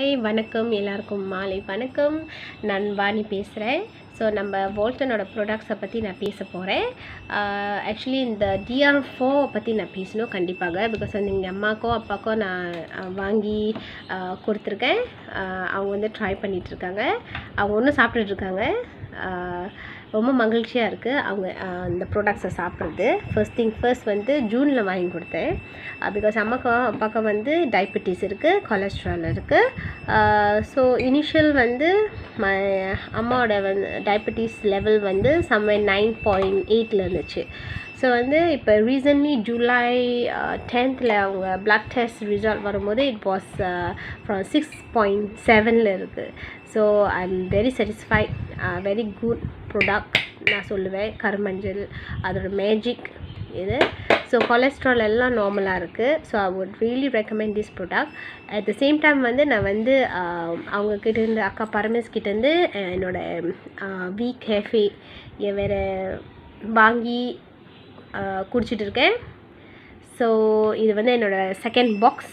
Hi வணக்கம் எல்லாருக்கும். மாலை வணக்கம். நான் வாணி பேசுகிறேன் ஸோ நம்ம வோல்டனோட ப்ராடக்ட்ஸை பற்றி நான் பேச போகிறேன் ஆக்சுவலி இந்த டிஆர் ஃபோ பற்றி நான் பேசணும் கண்டிப்பாக. பிகாஸ் வந்து எங்கள் அம்மாக்கோ அப்பாக்கோ நான் வாங்கி கொடுத்துருக்கேன். அவங்க வந்து ட்ரை பண்ணிகிட்ருக்காங்க அவங்க ஒன்றும் சாப்பிட்டுட்ருக்காங்க ரொம்ப மகிழ்ச்சியாக இருக்குது அவங்க அந்த இந்த ப்ராடக்ட்ஸை சாப்பிட்றது. ஃபர்ஸ்ட் திங் ஃபர்ஸ்ட் வந்து ஜூனில் வாங்கி கொடுத்தேன். பிகாஸ் அம்மாக்கும் அப்பாவுக்கும் வந்து டயபெட்டிஸ் இருக்குது கொலஸ்ட்ரால் இருக்குது ஸோ இனிஷியல் வந்து ம அம்மாவோட வந்து டயபெட்டிஸ் லெவல் வந்து சம்வே நைன் பாயிண்ட் எயிட்டில் இருந்துச்சு. ஸோ வந்து இப்போ ரீசன்ட்லி ஜூலை டென்த்தில் அவங்க பிளட் டெஸ்ட் ரிசல்ட் வரும்போது it was from six point செவனில் இருக்குது so I am very satisfied very good product நான் சொல்லுவேன். கருமஞ்சள் அதோட மேஜிக் இது. ஸோ கொலஸ்ட்ரால் எல்லாம் நார்மலாக இருக்குது so I would really recommend this product at the same time வந்து நான் வந்து ஆஹ், அவங்க கிட்டேருந்து அக்கா பரமேஸ் கிட்டேருந்து என்னோடய வீ uh, கேஃபே வேறு வாங்கி குடிச்சிட்டு இருக்கேன் ஸோ இது வந்து என்னோடய செகண்ட் பாக்ஸ்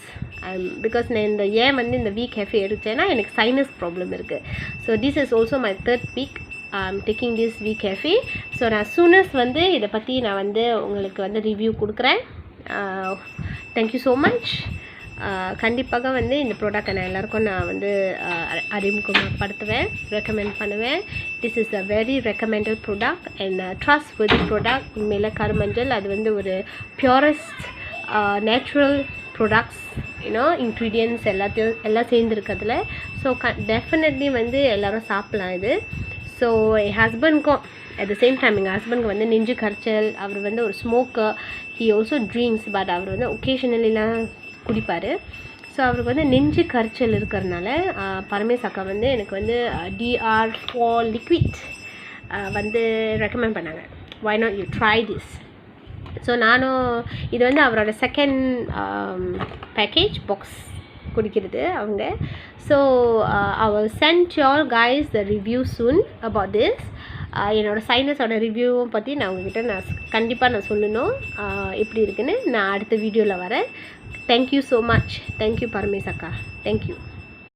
பிகாஸ் நான் இந்த ஏன் வந்து இந்த வீக் ஹெஃபி எடுத்தேன்னா எனக்கு சைனஸ் ப்ராப்ளம் இருக்குது so this is also my third week I'm taking this week ஹெஃபி so நான் சூனஸ் வந்து இதை பற்றி நான் வந்து உங்களுக்கு வந்து ரிவ்யூ கொடுக்குறேன். தேங்க்யூ ஸோ மச் கண்டிப்பாக வந்து இந்த ப்ராடக்டை நான் எல்லாருக்கும் நான் வந்து அறிமுகப்படுத்துவேன் ரெக்கமெண்ட் பண்ணுவேன். This is a very recommended product and trust with product உண்மையில் கருமஞ்சள். அது வந்து ஒரு purest natural products you know ingredients எல்லாத்தையும் எல்லாம் சேர்ந்துருக்கிறதுல. ஸோ க டெஃபினெட்லி வந்து எல்லோரும் சாப்பிட்லாம் இது. ஸோ என் ஹஸ்பண்ட்க்கும் அட் த சேம் டைம் எங்கள் ஹஸ்பண்ட்க்கு வந்து நெஞ்சு கரைச்சல். அவர் வந்து ஒரு smoker he also drinks but அவர் வந்து ஒகேஷனலிலாம் குடிப்பார். ஸோ அவருக்கு வந்து நெஞ்சு கரைச்சல் இருக்கிறதுனால பரமேஷ் அக்கா வந்து எனக்கு வந்து டிஆர் ஃபால் லிக்விட் வந்து ரெக்கமெண்ட் பண்ணாங்க. Why not you try this so நானும் இது வந்து அவரோட செகண்ட் பேக்கேஜ் பாக்ஸ் குடிக்கிறது அவங்க. So our send your guys the review soon about this என்னோடய சைனஸோட ரிவ்யூவும் பற்றி நான் உங்ககிட்ட நான் கண்டிப்பாக நான் சொல்லணும். எப்படி இருக்குன்னு நான் அடுத்த வீடியோவில் வரேன். Thank you so much thank you Paramesh அக்கா தேங்க்யூ